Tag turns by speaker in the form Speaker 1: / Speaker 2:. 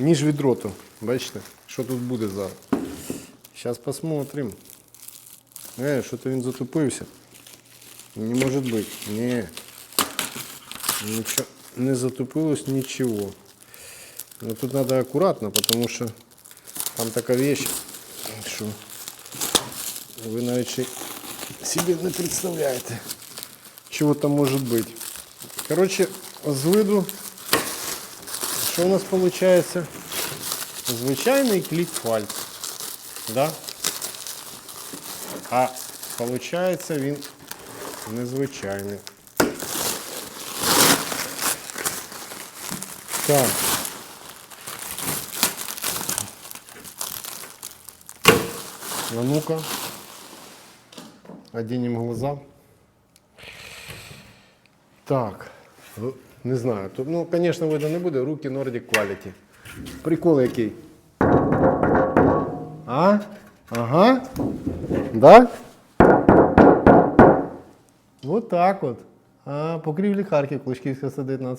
Speaker 1: ніж від дроту. Бачите, що тут буде зараз. Зараз посмотрим. Е, що то він затупився. Не може бути. Ні. Нічого. Не затупилось нічого. Но тут надо аккуратно, потому что там така вещь, що ви навіть собі не представляєте, чого там може бути. Коротше, з виду, що у нас виходить? Звичайний клік пальця. Да? А виходить він незвичайний. Так. А ну-ка. Оденем глаза. Так. Не знаю. Тут, ну, звісно, видно не буде. Руки Nordic Quality. Прикол який. А? Ага. Да? Вот так от. А, покрівлі Харків, Клишківська 119.